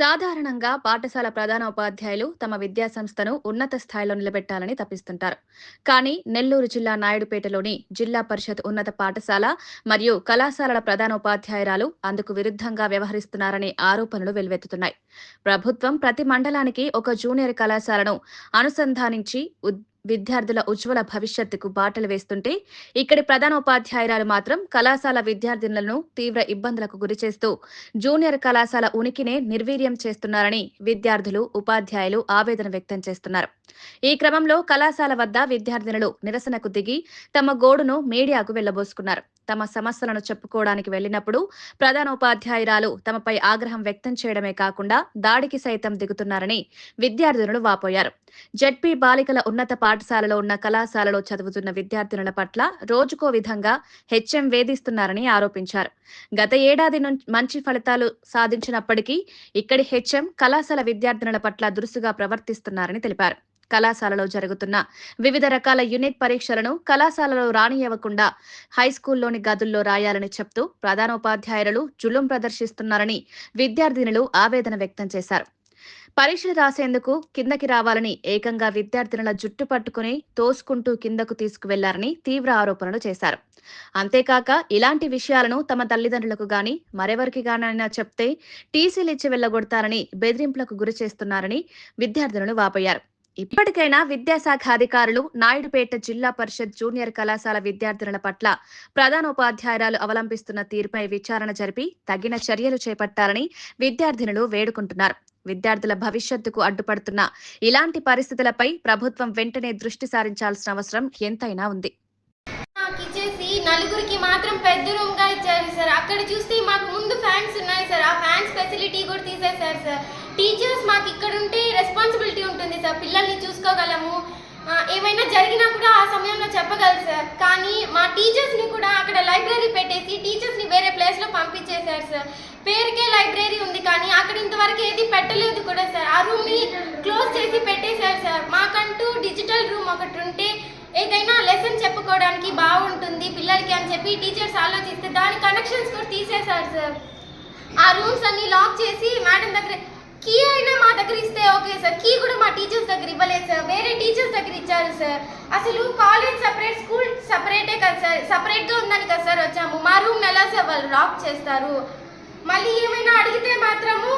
సాధారణంగా పాఠశాల ప్రధాన ఉపాధ్యాయులు తమ విద్యాసంస్థను ఉన్నత స్థాయిలో నిలబెట్టాలని తప్పిస్తుంటారు. కానీ నెల్లూరు జిల్లా నాయుడుపేటలోని జిల్లా పరిషత్ ఉన్నత పాఠశాల మరియు కళాశాలల ప్రధాన ఉపాధ్యాయురాలు అందుకు విరుద్ధంగా వ్యవహరిస్తున్నారనే ఆరోపణలు వెల్లువెత్తుతున్నాయి ప్రభుత్వం ప్రతి మండలానికి ఒక జూనియర్ కళాశాలను అనుసంధానించి విద్యార్థుల ఉజ్వల భవిష్యత్తుకు బాటలు వేస్తుంటే ఇక్కడి ప్రధానోపాధ్యాయురాలు మాత్రం కళాశాల విద్యార్థినులను తీవ్ర ఇబ్బందులకు గురిచేస్తూ జూనియర్ కళాశాల ఉనికినే నిర్వీర్యం చేస్తున్నారని విద్యార్థులు ఉపాధ్యాయులు ఆవేదన వ్యక్తం చేస్తున్నారు. ఈ క్రమంలో కళాశాల వద్ద విద్యార్థినులు నిరసనకు దిగి తమ గోడును మీడియాకు వెళ్ళబోసుకున్నారు. తమ సమస్యలను చెప్పుకోవడానికి వెళ్ళినప్పుడు ప్రధానోపాధ్యాయురాలు తమపై ఆగ్రహం వ్యక్తం చేయడమే కాకుండా దాడికి సైతం దిగుతున్నారని విద్యార్థినులు వాపోయారు. జడ్పీ బాలికల ఉన్నత పాఠశాలలో ఉన్న కళాశాలలో చదువుతున్న విద్యార్థినుల పట్ల రోజుకో విధంగా హెచ్ఎం వేధిస్తున్నారని ఆరోపించారు. గత ఏడాది నుంచి మంచి ఫలితాలు సాధించినప్పటికీ ఇక్కడి హెచ్ఎం కళాశాల విద్యార్థినుల పట్ల దురుసుగా ప్రవర్తిస్తున్నారని తెలిపారు. కళాశాలలో జరుగుతున్న వివిధ రకాల యూనిట్ పరీక్షలను కళాశాలలో రానియవ్వకుండా హైస్కూల్లోని గదుల్లో రాయాలని చెప్తూ ప్రధానోపాధ్యాయులు జులుం ప్రదర్శిస్తున్నారని విద్యార్థినులు ఆవేదన వ్యక్తం చేశారు. పరీక్షలు రాసేందుకు కిందకి రావాలని ఏకంగా విద్యార్థినుల జుట్టు పట్టుకుని తోసుకుంటూ కిందకు తీసుకువెళ్ళారని తీవ్ర ఆరోపణలు చేశారు. అంతేకాక ఇలాంటి విషయాలను తమ తల్లిదండ్రులకు గాని మరెవరికి గానైనా చెప్తే టీసీలు ఇచ్చి వెళ్ళగొడతారని బెదిరింపులకు గురి చేస్తున్నారని విద్యార్థినులు వాపోయారు. ఇప్పటికైనా విద్యాశాఖ అధికారులు నాయుడుపేట జిల్లా పరిషత్ జూనియర్ కళాశాల విద్యార్థినుల పట్ల ప్రధానోపాధ్యాయురాలు అవలంబిస్తున్న తీరుపై విచారణ జరిపి తగిన చర్యలు చేపట్టాలని విద్యార్థినులు వేడుకుంటున్నారు. విద్యార్థుల భవిష్యత్తుకు అడ్డుపడుతున్న ఇలాంటి పరిస్థితులపై ప్రభుత్వం వెంటనే దృష్టి సారించాల్సిన అవసరం ఎంతైనా ఉంది. నలుగురికి మాత్రం పెద్ద రూమ్గా ఇచ్చారు సార్. అక్కడ చూస్తే మాకు ముందు ఫ్యాన్స్ ఉన్నాయి సార్. ఆ ఫ్యాన్స్ ఫెసిలిటీ కూడా తీసేశారు సార్. టీచర్స్ మాకు ఇక్కడ ఉంటే రెస్పాన్సిబిలిటీ ఉంటుంది సార్. పిల్లల్ని చూసుకోగలము. ఏమైనా జరిగినా కూడా ఆ సమయంలో చెప్పగలరు సార్. కానీ మా టీచర్స్ని కూడా అక్కడ లైబ్రరీ పెట్టేసి టీచర్స్ని వేరే ప్లేస్లో పంపించేశారు సార్. పేరుకే లైబ్రరీ ఉంది కానీ అక్కడ ఇంతవరకు ఏది పెట్టలేదు కూడా సార్. ఆ రూమ్ని క్లోజ్ చేసి పెట్టేశారు సార్. మాకంటూ డిజిటల్ రూమ్ ఒకటి ఉంటే ఏదైనా లెసన్ చెప్పుకోవడానికి బాగుంటుంది పిల్లలకి అని చెప్పి టీచర్స్ ఆలోచిస్తే దాని కనెక్షన్స్ కూడా తీసేశారు సార్. ఆ రూమ్స్ అన్ని లాక్ చేసి మేడం దగ్గర కీ అయినా మా దగ్గర ఇస్తే ఓకే సార్. కీ కూడా మా టీచర్స్ దగ్గర ఇవ్వలేదు సార్. వేరే టీచర్స్ దగ్గర ఇచ్చారు సార్. అసలు కాలేజ్ సపరేట్ స్కూల్ సపరేటే కదా సార్. సపరేట్గా ఉందని కదా సార్ వచ్చాము. మా రూమ్ ఎలా సార్ వాళ్ళు లాక్ చేస్తారు? మళ్ళీ ఏమైనా అడిగితే మాత్రము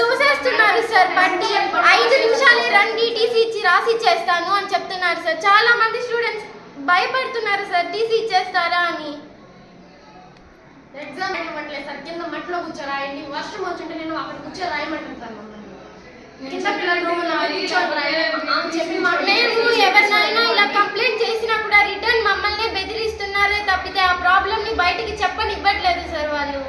తోసేస్తున్నారు సార్. బట్టి ఐదు నిమిషాలే రండి టీసీ ఇచ్చి రాసి ఇచ్చేస్తాను అని చెప్తున్నారు సార్. చాలా మంది స్టూడెంట్స్ భయపడుతున్నారు సార్. టీసీ ఇచ్చేస్తారా అని. ఎగ్జామ్ రాయమంటలేదు సార్. కింద మట్టిలో కూర్చో రాయండి వర్షం వచ్చింటే నేను అక్కడ కూర్చో రాయమంటాను సార్ మమ్మల్ని కింద పిల్లలు రూమ్ కూర్చొని రాయలేము అని చెప్పి మాట మేము ఎవరినైనా ఇలా కంప్లైంట్ చేసినా కూడా రిటర్న్ మమ్మల్ని బెదిరిస్తున్నారే తప్పితే ఆ ప్రాబ్లమ్ని బయటికి చెప్పనివ్వట్లేదు సార్ వాళ్ళు.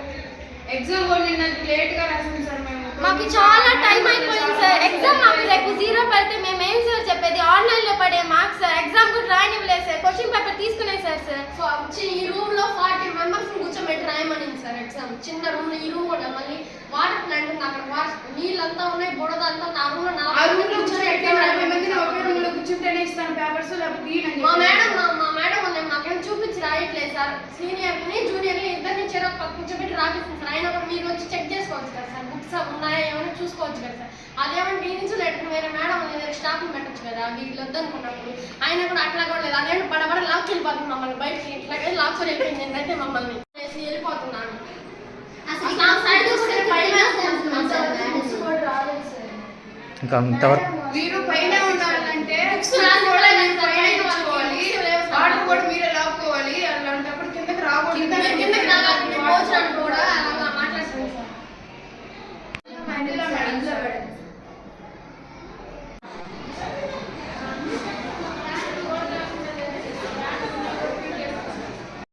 ఎగ్జామ్ కూడా నిన్న లేట్గా రాసాం సార్ మేము మాకు చాలా టైం అయిపోయింది సార్. ఎగ్జామ్ మాకు రేపు జీరో పడితే మేము ఏం సార్ చెప్పేది? ఆన్లైన్లో పడే మార్క్స్ సార్. ఎగ్జామ్ కూడా రాయనివ్వలేదు సార్ క్వశ్చన్ పేపర్ తీసుకునేసారు సార్ ఫ- చి- ఈ రూమ్లో ఫార్టీ మెంబర్స్ కూర్చోబెట్టి రాయమనింది సార్ ఎగ్జామ్ చిన్న రూమ్ ఈ రూమ్ కూడా మళ్ళీ వాటర్ ప్లాంట్ ఉంది అక్కడ. వాటర్ నీళ్ళంతా ఉన్నాయి బుడద అంతా నా రూమ్లో ఆ రూమ్లో నలభై మందిని ఒకే రూమ్లో కూర్చుంటేనే ఇస్తాను పేపర్స్ లేకపోతే మా. మేడం మా- మేడం ఉంది మాకేం చూపించి రాయట్లేదు సార్. సీనియర్ని జూనియర్ని ఇద్దరిని చెరో కూర్చోబెట్టి రాపిస్తుంది సార్. ఆయన కూడా మీరు వచ్చి చెక్ చేసుకోవచ్చు కదా సార్. బుక్స్ ఉన్నాయా ఏమైనా చూసుకోవచ్చు కదా సార్. అదేమన్నా మీ నుంచి లెటర్ వేరే మేడం స్టాఫ్ పెట్టచ్చు కదా. వీళ్ళు వద్దనుకున్నప్పుడు. ఆయన కూడా అట్లా కూడా లేదు. అదేంటి బడబడ లాక్ వెళ్ళిపోతుంది మమ్మల్ని బయటికి. ఇట్లాగే లాక్ వెళ్ళిపోయింది నేనైతే మమ్మల్ని. వెళ్ళిపోతున్నాను. ఇంకా ఇంతవరకు